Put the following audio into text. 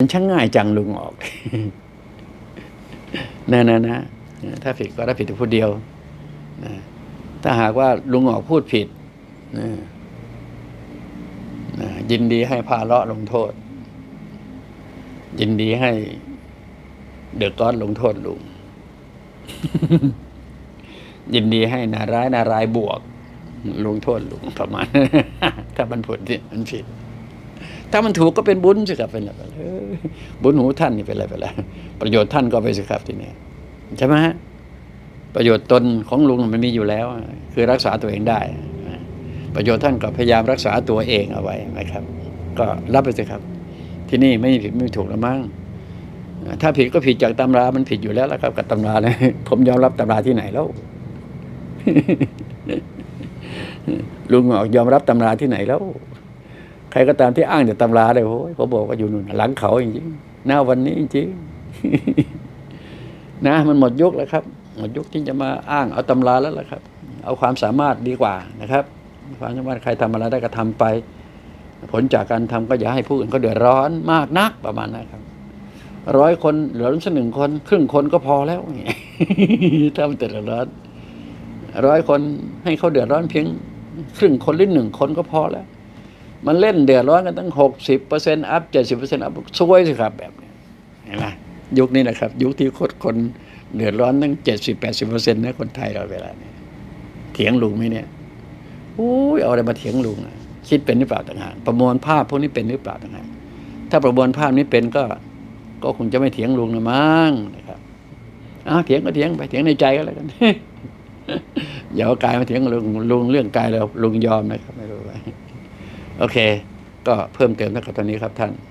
มันช่างง่ายจังลุงออกนะนะนะถ้าผิดก็รับผิดแต่ผู้เดียวนะถ้าหากว่าลุงออกพูดผิดนะนะยินดีให้พาเลาะลงโทษ ยินดีให้เดือดร้อนลงโทษลุง ยินดีให้นาร้ายนาร้ายบวก ลงโทษลุงประมาณถ้ามันผลที่มันผิด ถ้ามันถูกก็เป็นบุญสิครับเป็นอะไรบุญหูท่านนี่เป็นอะไรไปแล้วประโยชน์ท่านก็ไปสิครับทีนี้ใช่ไหมฮะประโยชน์ตนของลุงมันมีอยู่แล้ว คือรักษาตัวเองได้ ประโยชน์ท่านก็พยายามรักษาตัวเองเอาไว้นะครับ ก็รับไปสิครับ ที่นี่ไม่มีผิดไม่ถูกแล้วมั้งถ้าผิดก็ผิดจากตำรา มันผิดอยู่แล้วละครับ กับตำราเลยผมยอมรับตำราที่ไหนแล้วลุงออกยอมรับตำราที่ไหนแล้ว ใครก็ตามที่อ้างแต่ตำราเลยโอ้ยผมบอกว่าอยู่นู่นหลังเขาจริงๆหน้าวันนี้จริงๆนะมันหมดยุคแล้วครับ หมดยุคที่จะมาอ้างเอาตำราแล้วล่ะครับ เอาความสามารถดีกว่านะครับ ความสามารถใครทำอะไรได้ก็ทำไป ผลจากการทำก็อย่าให้ผู้อื่นเขาเดือดร้อนมากนักประมาณนั้นครับร้อยคนเหลือสักหนึ่งคนครึ่งคนก็พอแล้วถ้ามันเดือดร้อนร้อยคนให้เขาเดือดร้อนเพียงครึ่งคนหรือหนึ่งคนก็พอแล้ว มันเล่นเดือดร้อนกันตั้งหกสิบเปอร์เซ็นต์อัพเจ็ดสิบเปอร์เซ็นต์อัพซวยสิครับแบบนี้เห็นไหมยุคนี้นะครับ ยุคที่คนคนเดือดร้อนตั้งเจ็ดสิบแปดสิบเปอร์เซ็นต์นะคนไทยเราเวลานี้เถียงลุงไหมเนี่ยอุ้ยเอาอะไรมาเถียงลุงอะคิดเป็นหรือเปล่าต่างหากประมวลภาพพวกนี้เป็นหรือเปล่าต่างหากถ้าประมวลภาพนี้เป็นก็ ก็คงจะไม่เถียงลุงนะมั้งนะครับอ้าวเถียงก็เถียงไปเถียงในใจก็แล้วกันอย่าเอากายมาเถียงลุงลุงเรื่องกายเราลุงยอมนะครับ โอเค ก็เพิ่มเติมเท่ากับตอนนี้ครับท่าน